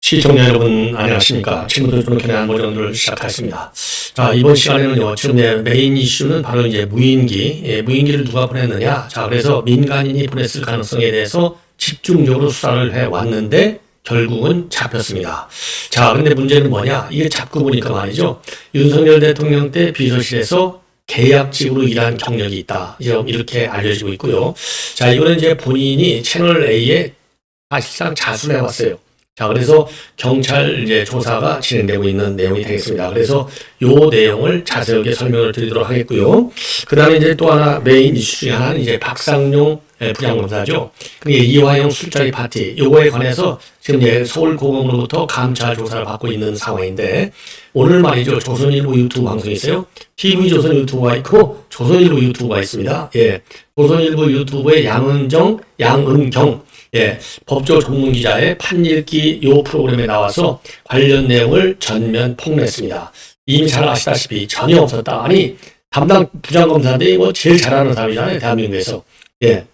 시청자 여러분 안녕하십니까. 저는 ken의 안보전을 시작하겠습니다. 자, 이번 시간에는요, 지금 내 메인 이슈는 바로 이제 무인기, 예, 무인기를 누가 보냈느냐. 자, 그래서 민간인이 보냈을 가능성에 대해서 집중적으로 수사를 해 왔는데, 결국은 잡혔습니다. 자, 근데 문제는 뭐냐? 이게 잡고 보니까 말이죠. 윤석열 대통령 때 비서실에서 계약직으로 일한 경력이 있다. 이렇게 알려지고 있고요. 자, 이거는 이제 본인이 채널 A에 사실상 자수해 왔어요. 자, 그래서 경찰 이제 조사가 진행되고 있는 내용이 되겠습니다. 그래서 요 내용을 자세하게 설명을 드리도록 하겠고요. 그 다음에 이제 또 하나 메인 이슈 중에 하나는 이제 박상용 예, 부장검사죠. 그게 이화영 술자리 파티. 요거에 관해서 지금 이제 서울고검으로부터 감찰 조사를 받고 있는 상황인데 오늘 말이죠. 조선일보 유튜브 방송이 있어요. TV조선 유튜브가 있고 조선일보 유튜브가 있습니다. 예. 조선일보 유튜브의 양은정, 양은경 예, 법조 전문 기자의 판읽기 요 프로그램에 나와서 관련 내용을 전면 폭로했습니다. 이미 잘 아시다시피 전혀 없었다. 아니 담당 부장검사인데 뭐 제일 잘하는 사람이잖아요. 대한민국에서. 예,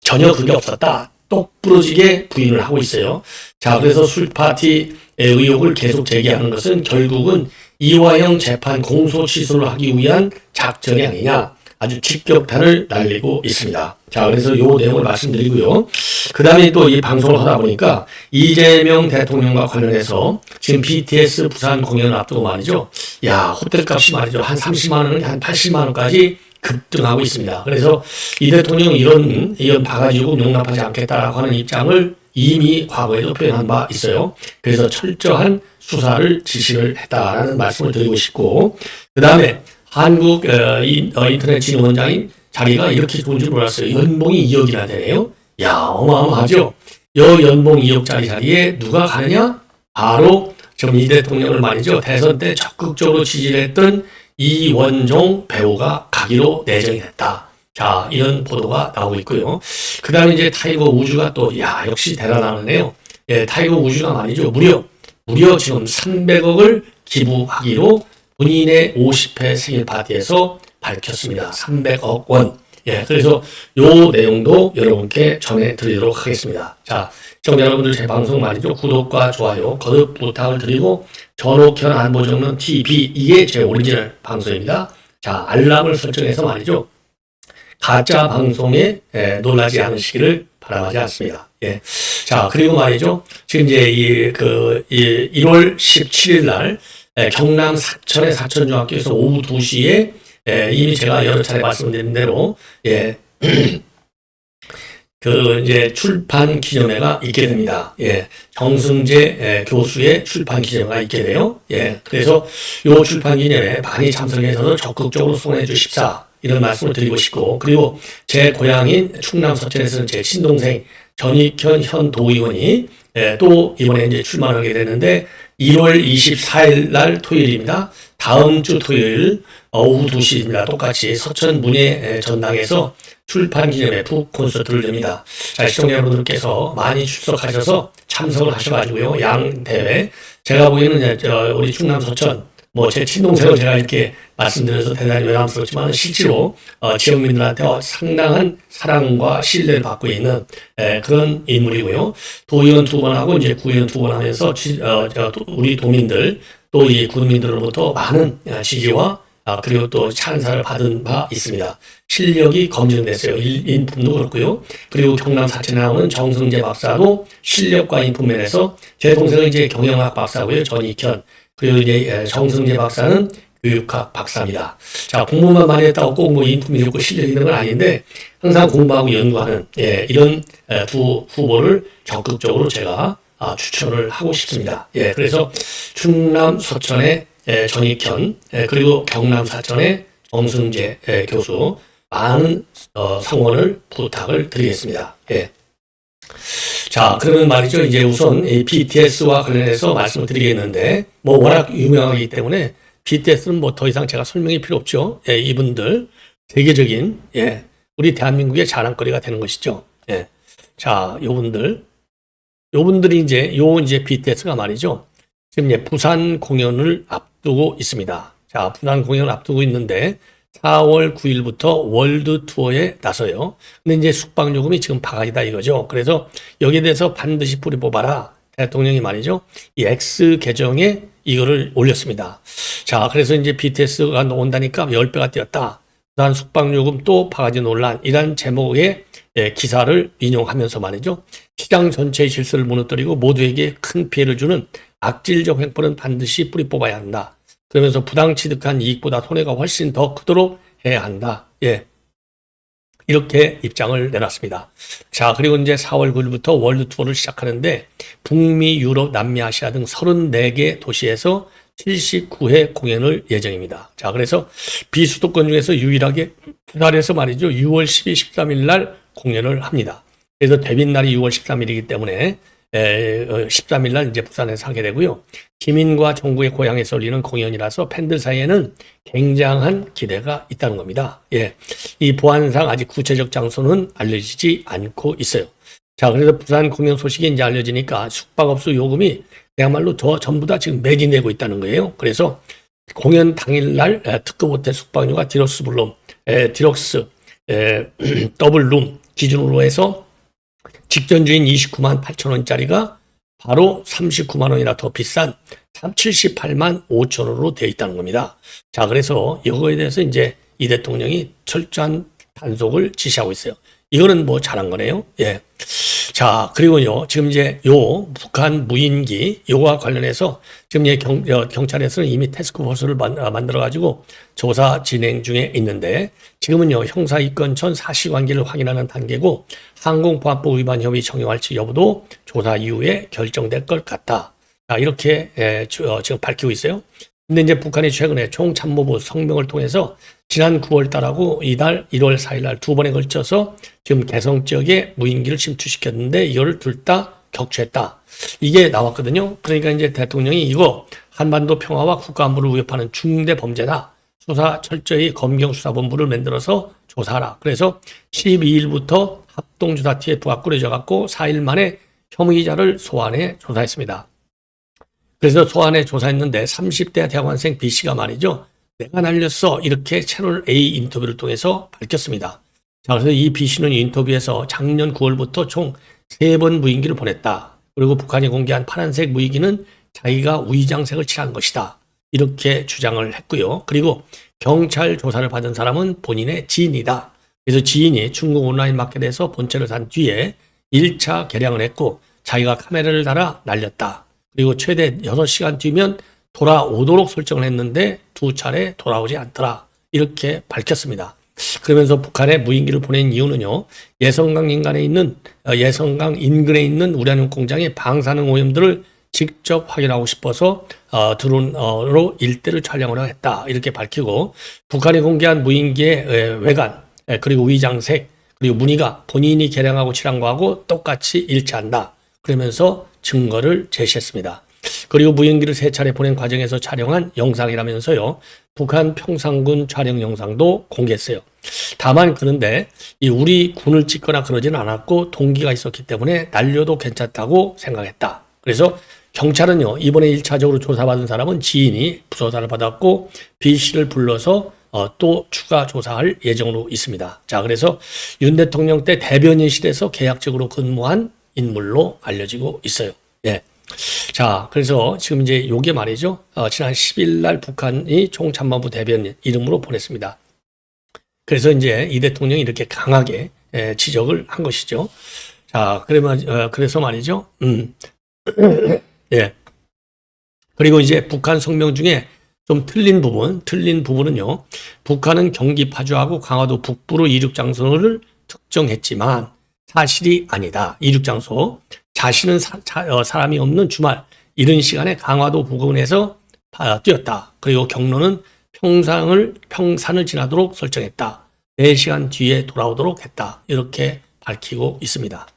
전혀 그게 없었다. 똑부러지게 부인을 하고 있어요. 자, 그래서 술 파티 의혹을 계속 제기하는 것은 결국은 이화영 재판 공소 취소를 하기 위한 작전이 아니냐. 아주 직격탄을 날리고 있습니다. 자, 그래서 요 내용을 말씀드리고요. 그 다음에 또 이 방송을 하다 보니까 이재명 대통령과 관련해서 지금 BTS 부산 공연을 앞두고 말이죠. 야, 호텔 값이 말이죠. 한 30만 원, 한 80만 원까지 급등하고 있습니다. 그래서 이 대통령 이런, 이런 바가지고 용납하지 않겠다라고 하는 입장을 이미 과거에도 표현한 바 있어요. 그래서 철저한 수사를 지시를 했다라는 말씀을 드리고 싶고, 그 다음에 한국 어, 인, 어, 인터넷 진흥 원장인 자기가 이렇게 좋은 줄 몰랐어요. 연봉이 2억이나 되네요. 야, 어마어마하죠? 여 연봉 2억짜리 자리에 누가 가느냐? 바로 지금 이 대통령을 말이죠. 대선 때 적극적으로 지지를 했던 이원종 배우가 가기로 내정이 됐다. 자, 이런 보도가 나오고 있고요. 그 다음에 이제 타이거 우주가 또, 야, 역시 대단하네요. 예, 타이거 우주가 말이죠. 무려, 무려 지금 300억을 기부하기로 본인의 50회 생일 파티에서 밝혔습니다. 300억 원. 예, 그래서 요 내용도 여러분께 전해드리도록 하겠습니다. 자, 시청자 여러분들 제 방송 말이죠. 구독과 좋아요 거듭 부탁을 드리고 전옥현 안보정론 TV 이게 제 오리지널 방송입니다. 자, 알람을 설정해서 말이죠. 가짜 방송에 예, 놀라지 않으시기를 바라지 않습니다. 예. 자, 그리고 말이죠. 지금 이제 이, 그, 이 1월 17일 날 예, 경남 사천의 사천중학교에서 오후 2시에 예, 이미 제가 여러 차례 말씀드린 대로 예, 그 이제 출판 기념회가 있게 됩니다. 예, 정승재 예, 교수의 출판 기념회가 있게 돼요. 예, 그래서 요 출판 기념회 많이 참석해서 적극적으로 송해 주십사 이런 말씀을 드리고 싶고 그리고 제 고향인 충남 서천에서는 제 친동생 전익현 현 도의원이 예, 또 이번에 이제 출마하게 되는데 1월 24일 날 토요일입니다. 다음 주 토요일 오후 2시입니다. 똑같이 서천 문예 전당에서 출판 기념회 북 콘서트를 엽니다. 자, 시청자 여러분들께서 많이 출석하셔서 참석을 하셔가지고요. 양 대회. 제가 보기에는 저 우리 충남 서천 뭐 제 친동생으로 제가 이렇게 말씀드려서 대단히 외람스럽지만 실제로 어, 지역민들한테 상당한 사랑과 신뢰를 받고 있는 에, 그런 인물이고요. 도의원 두 번 하고 이제 구의원 두 번 하면서 지, 어, 저, 우리 도민들 또 이 국민들로부터 많은 어, 지지와 아, 그리고 또 찬사를 받은 바 있습니다. 실력이 검증됐어요. 인품도 그렇고요. 그리고 경남 사천에 나오는 정승재 박사도 실력과 인품 면에서 제 동생은 이제 경영학 박사고요. 전익현. 그리고 이제 정승재 박사는 교육학 박사입니다. 자, 공부만 많이 했다고 꼭 뭐 인품이 좋고 실력이 있는 건 아닌데 항상 공부하고 연구하는 예, 이런 두 후보를 적극적으로 제가 아, 추천을 하고 싶습니다. 예, 그래서 충남 서천의 예, 전익현 예, 그리고 경남 사천의 정승재 예, 교수 많은 어, 성원을 부탁을 드리겠습니다. 예. 자, 그러면 말이죠. 이제 우선 이 BTS와 관련해서 말씀을 드리겠는데, 뭐 워낙 유명하기 때문에 BTS는 뭐 더 이상 제가 설명이 필요 없죠. 예, 이분들 세계적인 예, 우리 대한민국의 자랑거리가 되는 것이죠. 예. 자, 요분들 요분들이 이제 요 이제 BTS가 말이죠. 지금 이제 부산 공연을 앞두고 있습니다. 자, 부산 공연을 앞두고 있는데 4월 9일부터 월드 투어에 나서요. 근데 이제 숙박 요금이 지금 바가지다 이거죠. 그래서 여기에 대해서 반드시 뿌리 뽑아라. 대통령이 말이죠. 이 X 계정에 이거를 올렸습니다. 자, 그래서 이제 BTS가 온다니까 10배가 뛰었다. 부산 숙박 요금 또 바가지 논란 이란 제목의 예, 기사를 인용하면서 말이죠. 시장 전체의 질서를 무너뜨리고 모두에게 큰 피해를 주는 악질적 횡포는 반드시 뿌리 뽑아야 한다. 그러면서 부당 취득한 이익보다 손해가 훨씬 더 크도록 해야 한다. 예. 이렇게 입장을 내놨습니다. 자, 그리고 이제 4월 9일부터 월드 투어를 시작하는데 북미, 유럽, 남미, 아시아 등 34개 도시에서 79회 공연을 예정입니다. 자, 그래서 비수도권 중에서 유일하게 부산에서 말이죠. 6월 12, 13일 날 공연을 합니다. 그래서 데뷔 날이 6월 13일이기 때문에 에, 13일 날 이제 부산에서 하게 되고요. 시민과 정부의 고향에서 열리는 공연이라서 팬들 사이에는 굉장한 기대가 있다는 겁니다. 예. 이 보안상 아직 구체적 장소는 알려지지 않고 있어요. 자, 그래서 부산 공연 소식이 이제 알려지니까 숙박업소 요금이 그야말로 더 전부 다 지금 매진되고 있다는 거예요. 그래서 공연 당일날 에, 특급 호텔 숙박료가 디럭스 블룸, 에, 디럭스, 에, 더블 룸 기준으로 해서 직전 주인 29만 8천 원짜리가 바로 39만 원이나 더 비싼 78만 5천 원으로 되어 있다는 겁니다. 자, 그래서 이거에 대해서 이제 이 대통령이 철저한 단속을 지시하고 있어요. 이거는 뭐 잘한 거네요. 예. 자, 그리고요, 지금 이제 요 북한 무인기, 요와 관련해서 지금 이제 경, 어, 경찰에서는 이미 테스크포스를 만, 아, 만들어 가지고 조사 진행 중에 있는데 지금은요, 형사이권천 사실 관계를 확인하는 단계고 항공보안법 위반 혐의 정형할지 여부도 조사 이후에 결정될 것 같다. 자, 이렇게 에, 주- 어, 지금 밝히고 있어요. 근데 이제 북한이 최근에 총참모부 성명을 통해서 지난 9월 달하고 이달 1월 4일 날 두 번에 걸쳐서 지금 개성 지역에 무인기를 침투시켰는데 이걸 둘 다 격추했다. 이게 나왔거든요. 그러니까 이제 대통령이 이거 한반도 평화와 국가 안보를 위협하는 중대 범죄다. 수사 철저히 검경수사본부를 만들어서 조사하라. 그래서 12일부터 합동조사티에 부가 꾸려져 갖고 4일 만에 혐의자를 소환해 조사했습니다. 그래서 소환해 조사했는데 30대 대학원생 B 씨가 말이죠. 내가 날렸어. 이렇게 채널 A 인터뷰를 통해서 밝혔습니다. 자, 그래서 이 B 씨는 인터뷰에서 작년 9월부터 총 3번 무인기를 보냈다. 그리고 북한이 공개한 파란색 무인기는 자기가 위장색을 칠한 것이다. 이렇게 주장을 했고요. 그리고 경찰 조사를 받은 사람은 본인의 지인이다. 그래서 지인이 중국 온라인 마켓에서 본체를 산 뒤에 1차 개량을 했고 자기가 카메라를 달아 날렸다. 그리고 최대 6시간 뒤면 돌아오도록 설정을 했는데 두 차례 돌아오지 않더라. 이렇게 밝혔습니다. 그러면서 북한에 무인기를 보낸 이유는요. 예성강 인간에 있는 어, 예성강 인근에 있는 우라늄 공장의 방사능 오염들을 직접 확인하고 싶어서 어, 드론으로 일대를 촬영을 했다. 이렇게 밝히고 북한이 공개한 무인기의 에, 외관 에, 그리고 위장색 그리고 무늬가 본인이 개량하고 칠한 거하고 똑같이 일치한다. 그러면서 증거를 제시했습니다. 그리고 무인기를 세 차례 보낸 과정에서 촬영한 영상이라면서요. 북한 평상군 촬영 영상도 공개했어요. 다만 그런데 이 우리 군을 찍거나 그러지는 않았고 동기가 있었기 때문에 날려도 괜찮다고 생각했다. 그래서 경찰은요. 이번에 1차적으로 조사받은 사람은 지인이 조사를 받았고 B 씨를 불러서 어, 또 추가 조사할 예정으로 있습니다. 자, 그래서 윤 대통령 때 대변인실에서 계약적으로 근무한 인물로 알려지고 있어요. 예. 자, 그래서 지금 이제 요게 말이죠. 어, 지난 10일 날 북한이 총참모부 대변인 이름으로 보냈습니다. 그래서 이제 이 대통령이 이렇게 강하게 예, 지적을 한 것이죠. 자, 그러면 어, 그래서 말이죠. 음. 예. 그리고 이제 북한 성명 중에 좀 틀린 부분, 틀린 부분은요. 북한은 경기 파주하고 강화도 북부로 이륙 장소를 특정했지만 사실이 아니다. 이륙 장소. 자신은 사, 람이 없는 주말 이런 시간에 강화도 부근에서 파- 뛰었다. 그리고 경로는 평상을 평산을 지나도록 설정했다. 4시간 뒤에 돌아오도록 했다. 이렇게 밝히고 있습니다.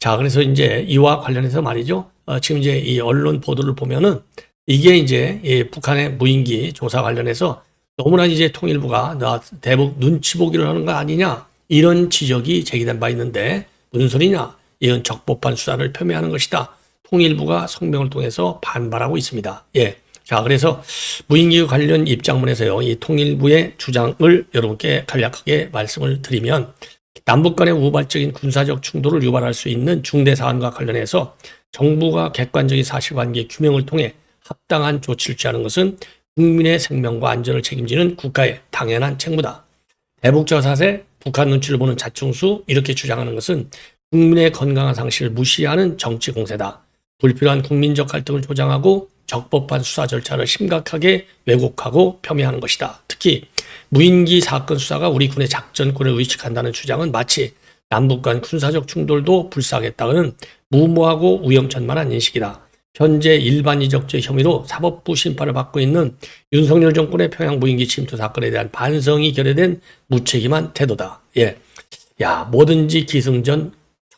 자, 그래서 이제 이와 관련해서 말이죠. 어, 지금 이제 이 언론 보도를 보면은 이게 이제 이 북한의 무인기 조사 관련해서 너무나 이제 통일부가 나 대북 눈치 보기를 하는 거 아니냐 이런 지적이 제기된 바 있는데 무슨 소리냐 이건 적법한 수사를 폄훼하는 것이다 통일부가 성명을 통해서 반발하고 있습니다. 예. 자, 그래서 무인기 관련 입장문에서요, 이 통일부의 주장을 여러분께 간략하게 말씀을 드리면, 남북 간의 우발적인 군사적 충돌을 유발할 수 있는 중대 사안과 관련해서 정부가 객관적인 사실관계 규명을 통해 합당한 조치를 취하는 것은 국민의 생명과 안전을 책임지는 국가의 당연한 책무다. 대북 저사세, 북한 눈치를 보는 자충수 이렇게 주장하는 것은 국민의 건강한 상식을 무시하는 정치 공세다. 불필요한 국민적 갈등을 조장하고 적법한 수사 절차를 심각하게 왜곡하고 폄훼하는 것이다. 특히 무인기 사건 수사가 우리 군의 작전권을 의식한다는 주장은 마치 남북 간 군사적 충돌도 불사하겠다는 무모하고 위험천만한 인식이다. 현재 일반 이적죄 혐의로 사법부 심판을 받고 있는 윤석열 정권의 평양 무인기 침투 사건에 대한 반성이 결여된 무책임한 태도다. 예. 야, 뭐든지 기승전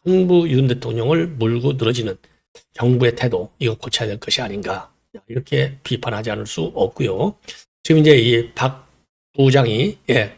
정부 윤 대통령을 물고 늘어지는 정부의 태도, 이거 고쳐야 될 것이 아닌가. 이렇게 비판하지 않을 수 없고요. 지금 이제 이 박 부장이, 예,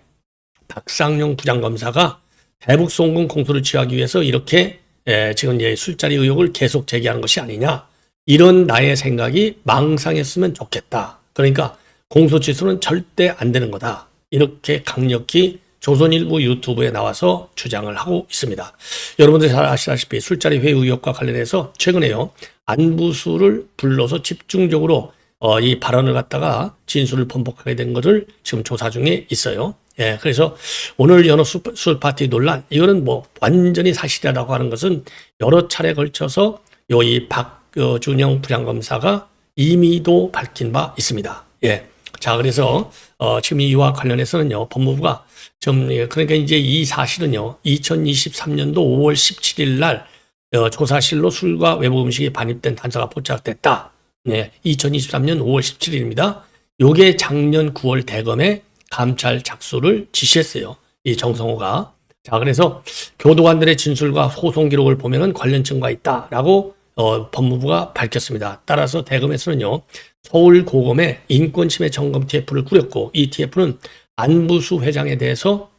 박상용 부장검사가 대북 송금 공소를 취하기 위해서 이렇게 예, 지금 이제 술자리 의혹을 계속 제기하는 것이 아니냐. 이런 나의 생각이 망상했으면 좋겠다. 그러니까 공소 취소는 절대 안 되는 거다. 이렇게 강력히 조선일보 유튜브에 나와서 주장을 하고 있습니다. 여러분들 잘 아시다시피 술자리 회의 의혹과 관련해서 최근에요. 안부수를 불러서 집중적으로 어, 이 발언을 갖다가 진술을 번복하게 된 것을 지금 조사 중에 있어요. 예, 그래서 오늘 연어 술, 술 파티 논란, 이거는 뭐 완전히 사실이라고 하는 것은 여러 차례 걸쳐서 요 이 박준영 부장검사가 이미도 밝힌 바 있습니다. 예. 자, 그래서, 어, 지금 이와 관련해서는요, 법무부가 좀, 예, 그러니까 이제 이 사실은요, 2023년도 5월 17일 날, 어, 조사실로 술과 외부 음식이 반입된 단서가 포착됐다. 네, 2023년 5월 17일입니다. 요게 작년 9월 대검에 감찰 작수를 지시했어요. 이 정성호가. 자, 그래서 교도관들의 진술과 소송 기록을 보면은 관련증과 있다라고 어, 법무부가 밝혔습니다. 따라서 대검에서는요, 서울 고검에 인권침해 점검 TF를 꾸렸고, 이 TF는 안부수 회장에 대해서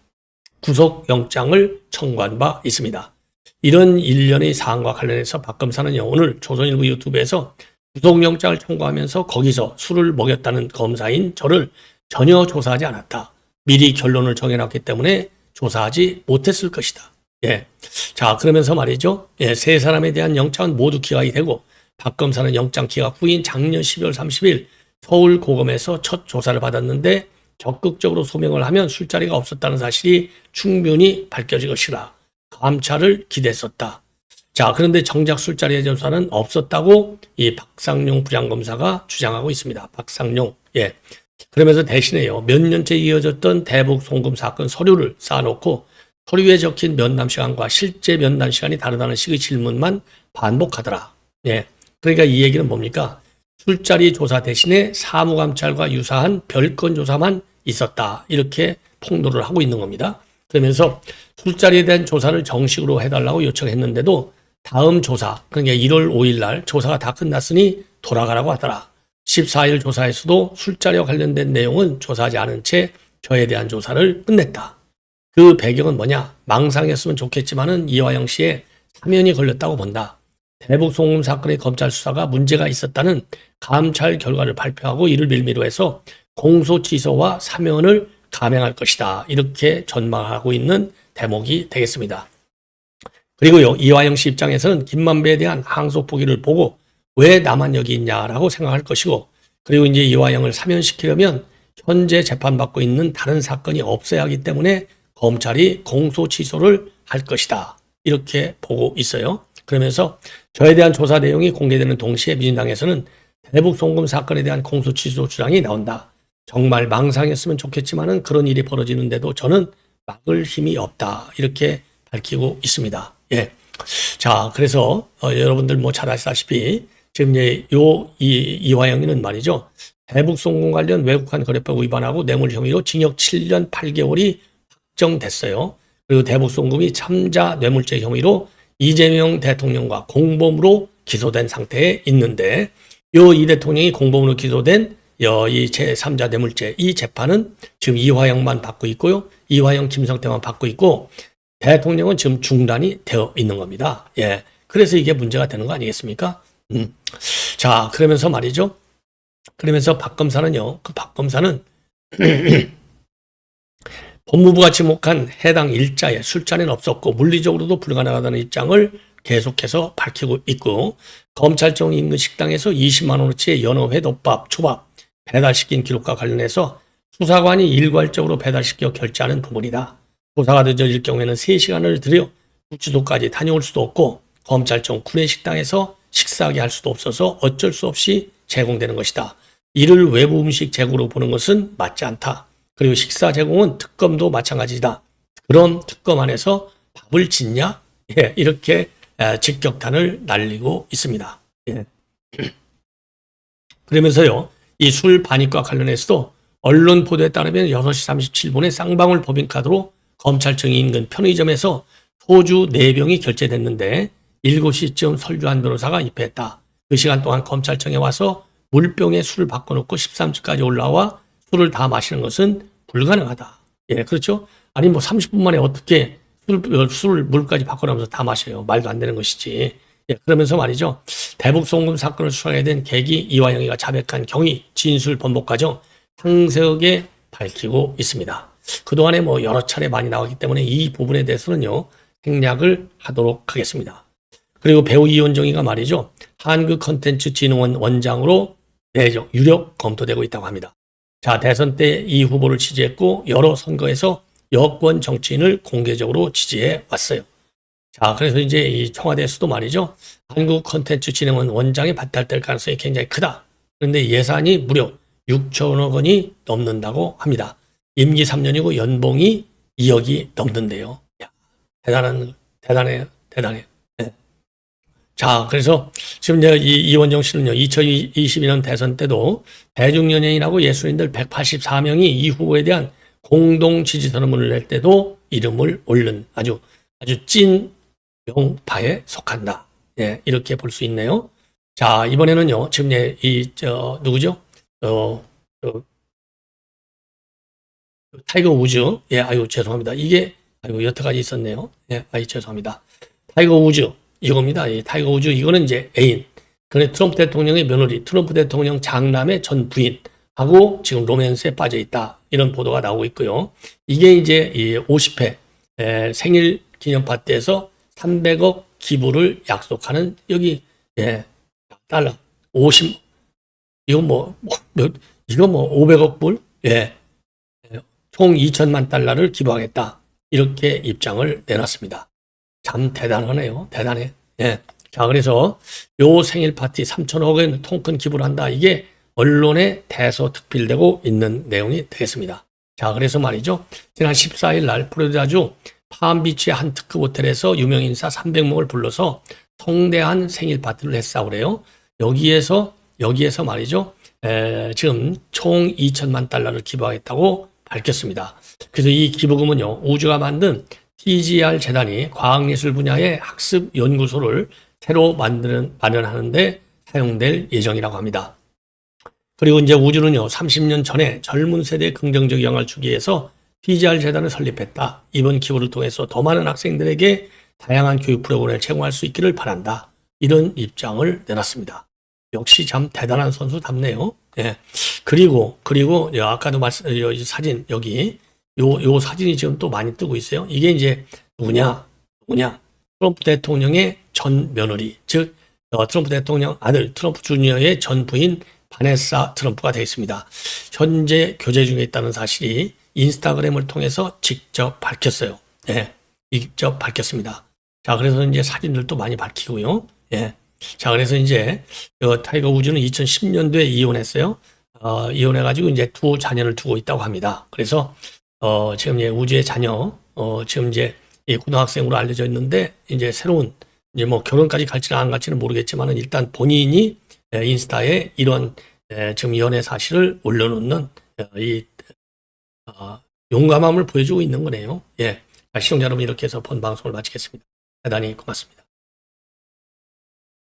구속영장을 청구한 바 있습니다. 이런 일련의 사안과 관련해서 박 검사는요, 오늘 조선일보 유튜브에서 구속영장을 청구하면서 거기서 술을 먹였다는 검사인 저를 전혀 조사하지 않았다. 미리 결론을 정해놨기 때문에 조사하지 못했을 것이다. 예. 자, 그러면서 말이죠. 예, 세 사람에 대한 영장은 모두 기각이 되고 박 검사는 영장 기각 후인 작년 12월 30일 서울 고검에서 첫 조사를 받았는데 적극적으로 소명을 하면 술자리가 없었다는 사실이 충분히 밝혀질 것이라 감찰을 기대했었다. 자, 그런데 정작 술자리의 조사는 없었다고 이 박상용 부장검사가 주장하고 있습니다. 박상용. 예. 그러면서 대신에요. 몇 년째 이어졌던 대북 송금 사건 서류를 쌓아놓고 서류에 적힌 면담 시간과 실제 면담 시간이 다르다는 식의 질문만 반복하더라. 예. 그러니까 이 얘기는 뭡니까? 술자리 조사 대신에 사무감찰과 유사한 별건 조사만 있었다. 이렇게 폭로를 하고 있는 겁니다. 그러면서 술자리에 대한 조사를 정식으로 해달라고 요청했는데도 다음 조사, 그러니까 1월 5일 날 조사가 다 끝났으니 돌아가라고 하더라. 14일 조사에서도 술자리와 관련된 내용은 조사하지 않은 채 저에 대한 조사를 끝냈다. 그 배경은 뭐냐? 망상이었으면 좋겠지만은 이화영 씨의 사면이 걸렸다고 본다. 대북 송금 사건의 검찰 수사가 문제가 있었다는 감찰 결과를 발표하고 이를 빌미로 해서 공소 취소와 사면을 감행할 것이다. 이렇게 전망하고 있는 대목이 되겠습니다. 그리고요, 이화영 씨 입장에서는 김만배에 대한 항소 포기를 보고 왜 나만 여기 있냐라고 생각할 것이고, 그리고 이제 이화영을 사면시키려면 현재 재판받고 있는 다른 사건이 없어야 하기 때문에 검찰이 공소 취소를 할 것이다. 이렇게 보고 있어요. 그러면서 저에 대한 조사 내용이 공개되는 동시에 민주당에서는 대북 송금 사건에 대한 공소 취소 주장이 나온다. 정말 망상했으면 좋겠지만은 그런 일이 벌어지는데도 저는 막을 힘이 없다. 이렇게 밝히고 있습니다. 예. 자, 그래서 어, 여러분들 뭐 잘 아시다시피 지금 이제 요 이, 이화영이는 말이죠. 대북 송금 관련 외국한 거래법 위반하고 뇌물 혐의로 징역 7년 8개월이 확정됐어요. 그리고 대북 송금이 참자 뇌물죄 혐의로 이재명 대통령과 공범으로 기소된 상태에 있는데 요 이 대통령이 공범으로 기소된 이 제3자 뇌물죄 이 재판은 지금 이화영만 받고 있고요. 이화영 김성태만 받고 있고 대통령은 지금 중단이 되어 있는 겁니다. 예. 그래서 이게 문제가 되는 거 아니겠습니까? 음. 자, 그러면서 말이죠. 그러면서 박 검사는요, 그 박 검사는 법무부가 지목한 해당 일자에 술자리는 없었고 물리적으로도 불가능하다는 입장을 계속해서 밝히고 있고 검찰청 인근 식당에서 20만 원어치의 연어 회덮밥, 초밥 배달시킨 기록과 관련해서 수사관이 일괄적으로 배달시켜 결제하는 부분이다. 조사가 늦어질 경우에는 3시간을 들여 구치소까지 다녀올 수도 없고 검찰청 구내식당에서 식사하게 할 수도 없어서 어쩔 수 없이 제공되는 것이다. 이를 외부 음식 제공으로 보는 것은 맞지 않다. 그리고 식사 제공은 특검도 마찬가지다. 그럼 특검 안에서 밥을 짓냐? 예, 이렇게 에, 직격탄을 날리고 있습니다. 예. 그러면서요, 이 술 반입과 관련해서도 언론 보도에 따르면 6시 37분에 쌍방울 법인카드로 검찰청 인근 편의점에서 소주 4병이 결제됐는데 7시쯤 설주한 변호사가 입회했다. 그 시간 동안 검찰청에 와서 물병에 술을 바꿔놓고 13층까지 올라와 술을 다 마시는 것은 불가능하다. 예, 그렇죠? 아니, 뭐 30분 만에 어떻게 술, 어, 술을 물까지 바꿔놓으면서 다 마셔요. 말도 안 되는 것이지. 예, 그러면서 말이죠. 대북 송금 사건을 수사하게 된 계기 이화영이가 자백한 경위, 진술 번복 과정 상세하게 밝히고 있습니다. 그동안에 뭐 여러 차례 많이 나왔기 때문에 이 부분에 대해서는요, 생략을 하도록 하겠습니다. 그리고 배우 이원정이가 말이죠. 한국 컨텐츠 진흥원 원장으로 내정, 유력 검토되고 있다고 합니다. 자, 대선 때 이 후보를 지지했고 여러 선거에서 여권 정치인을 공개적으로 지지해 왔어요. 자, 그래서 이제 이 청와대에서도 말이죠. 한국 컨텐츠 진흥원 원장이 발달될 가능성이 굉장히 크다. 그런데 예산이 무려 6천억 원이 넘는다고 합니다. 임기 3년이고 연봉이 2억이 넘는데요. 야, 대단한. 대단해요. 네. 자, 그래서 지금 이제 이 이원정 씨는요, 2022년 대선 때도 대중연예인하고 예술인들 184명이 이 후보에 대한 공동 지지 선언문을 낼 때도 이름을 올른 아주 아주 찐 명파에 속한다. 예, 이렇게 볼 수 있네요. 자, 이번에는요, 지금 예, 이, 저, 누구죠? 어, 어, 타이거 우즈. 예, 아유, 죄송합니다. 이게, 아이고, 여태까지 있었네요. 예, 아이, 죄송합니다. 타이거 우즈. 이겁니다. 이 타이거 우즈. 이거는 이제 애인. 그래, 트럼프 대통령의 며느리, 트럼프 대통령 장남의 전 부인하고 지금 로맨스에 빠져 있다. 이런 보도가 나오고 있고요. 이게 이제 이 50회 에, 생일 기념 파티에서 300억 기부를 약속하는 여기 예, 달러 50 이거 뭐, 뭐 몇, 이거 뭐 500억 불 예, 예, 총 2천만 달러를 기부하겠다 이렇게 입장을 내놨습니다. 참 대단하네요. 대단해. 예. 자 그래서 요 생일 파티 3천억 원 통큰 기부를 한다. 이게 언론에 대서 특필되고 있는 내용이 되겠습니다. 자 그래서 말이죠. 지난 14일 날 플로리다주 파암비치의 한 특급 호텔에서 유명 인사 300명을 불러서 성대한 생일 파티를 했다고 그래요. 여기에서 여기에서 말이죠. 에, 지금 총 2천만 달러를 기부하겠다고 밝혔습니다. 그래서 이 기부금은요. 우주가 만든 TGR 재단이 과학예술 분야의 학습 연구소를 새로 만드는 마련하는데 사용될 예정이라고 합니다. 그리고 이제 우주는요, 30년 전에 젊은 세대에 긍정적 영향을 주기 위해서 TGR 재단을 설립했다. 이번 기부를 통해서 더 많은 학생들에게 다양한 교육 프로그램을 제공할 수 있기를 바란다. 이런 입장을 내놨습니다. 역시 참 대단한 선수답네요. 예. 그리고, 그리고, 아까도 말씀, 이 사진, 여기, 요, 요 사진이 지금 또 많이 뜨고 있어요. 이게 이제 누구냐, 누구냐. 트럼프 대통령의 전 며느리, 즉, 어, 트럼프 대통령 아들, 트럼프 주니어의 전 부인 바네사 트럼프가 되어 있습니다. 현재 교제 중에 있다는 사실이 인스타그램을 통해서 직접 밝혔어요. 예. 직접 밝혔습니다. 자, 그래서 이제 사진들도 많이 밝히고요. 예. 자, 그래서 이제 어, 타이거 우즈는 2010년도에 이혼했어요. 어, 이혼해가지고 이제 두 자녀를 두고 있다고 합니다. 그래서 어, 지금 이제 우주의 자녀, 어, 지금 이제 이 고등학생으로 알려져 있는데 이제 새로운 이제 뭐 결혼까지 갈지는 안 갈지는 모르겠지만은 일단 본인이 에, 인스타에 이런 에, 지금 연애 사실을 올려놓는 어, 이 어, 용감함을 보여주고 있는 거네요. 예. 자, 시청자 여러분 이렇게 해서 본 방송을 마치겠습니다. 대단히 고맙습니다.